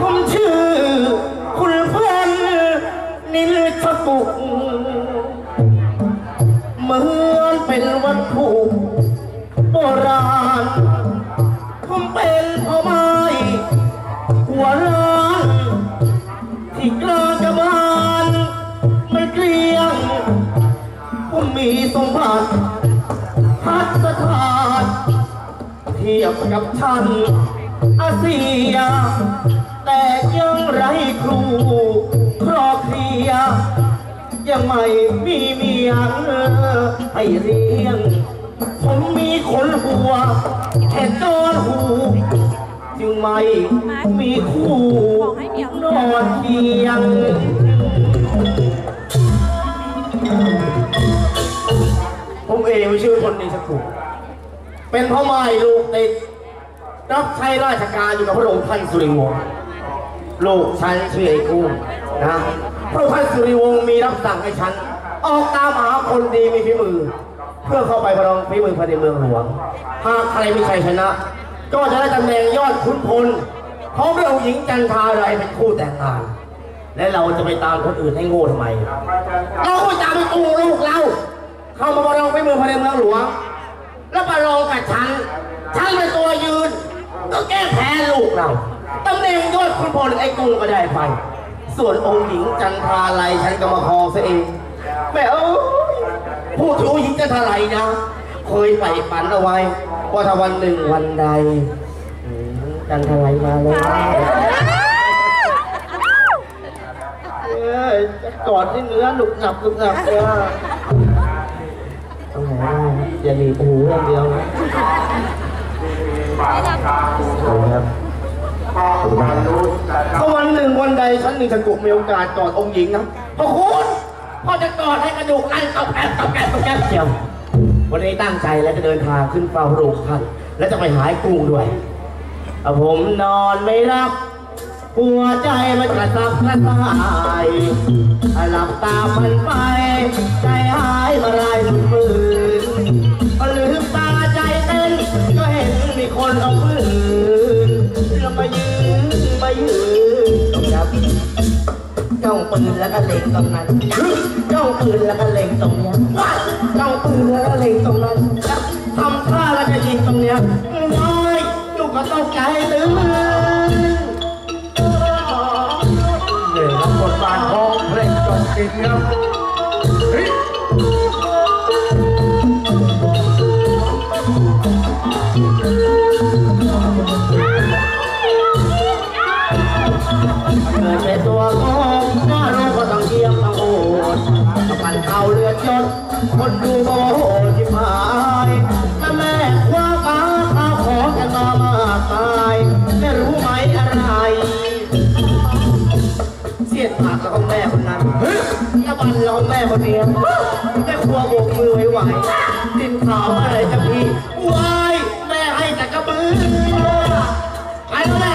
ผมชื่อ คุณเพื่อนนิลชกุกเหมือนเป็นวัตถุโบราณ ผมเป็นพ่อไม้หัวร้านที่กลางกระบาลมันเกลียง ผมมีสมบัติ ทียบกับท่านอาเซีย แต่ยังไรครูครอบเคีย ยังไม่มีเมียให้เรียนผมมีขนหัวแค่จอนหู จึงไม่มีคู่นอนเคียงผมเองชื่อคนนี้สักถูก เป็นพ่อไม้ลูกติดรับใช้ราชการอยู่กับพระองค์ท่านสุริวงศ์ลูกฉันชื่อไอ้กุ้งนะพระองค์ท่านสุริวงศ์มีรับสั่งให้ฉัน ออกตามหาคนดีมีฝีมือ เพื่อเข้าไปประลองฝีมือภายในเมืองหลวงหากใครมีชัยชนะ ก็จะได้ตำแหน่งยอดขุนพลพร้อมด้วยองค์หญิงจันทาไรเป็นคู่แต่งงาน และเราจะไปตามคนอื่นให้โง่ทำไม เราก็ตามไปตู้ลูกเรา เข้ามาประลองฝีมือภายในเมืองหลวง แล้วประลองกับฉัน ฉันเป็นตัวยืน ก็แก้แพ้ลูกเราตำแหน่งยอดคุณพลไอ้กุ้งก็ได้ไป ส่วนองค์หญิงจันทราไลฉันก็มาครองซะเองแม่เอ้ยพูดถึงองค์หญิงจันทราไลนะ เคยใฝ่ฝันเอาไว้ว่าถ้าวันหนึ่งวันใดอืมจันทราไลมาเลยเอ้ยจะกอดที่เนื้อหนุบหนับหนุบหนับเนี่ยต้ องไหนอย่าหนีบหูอย่างเดียวนะขอบคุณครับขอบคุณมากถ้าวันหนึ่งวันใดฉันหนึ่งฉันกุมีโอกาสกอดองค์หญิงนะพระคุณพ่อจะกอดให้กระดูกนั่นตบแอบตบแอบตบแอบเชียว วันนี้ตั้งใจแล้วจะเดินทางขึ้นเฝ้าพระองค์ท่านและจะไปหาไอ้กุ้งด้วยเอาผมนอนไม่รับหัวใจมันกระสับกระส่ายหลับตามันไป ใจหายมาลายลุกมืน คนเอาปืนแล้วมายืนมายืนตรงนั้นจ้องปืนแล้วก็เล็งตรงนั้นจ้องปืนแล้วก็เล็งตรงเนี้ยว้ายจ้องปืนแล้วก็เล็งตรงนั้นทำท่าแล้วจะยิงตรงเนี้ยน้อยลูกก็ตกใจตื่นเนี่ยรับบทบาทของเพลงจงกินครับ เก่าเลือดยศคนดูโมโหจิพายนั่แม่คว้าป้าข้าขอแกนมามาตายไม่รู้ไหมอะไร เสียดปากกับแม่คนนั้นตะวันเราแม่คนเดียวแม่ครัวโบกมือไหวๆติดสาวอะไรจะพี่วายแม่ให้แต่กระบือไปแล้วแหละ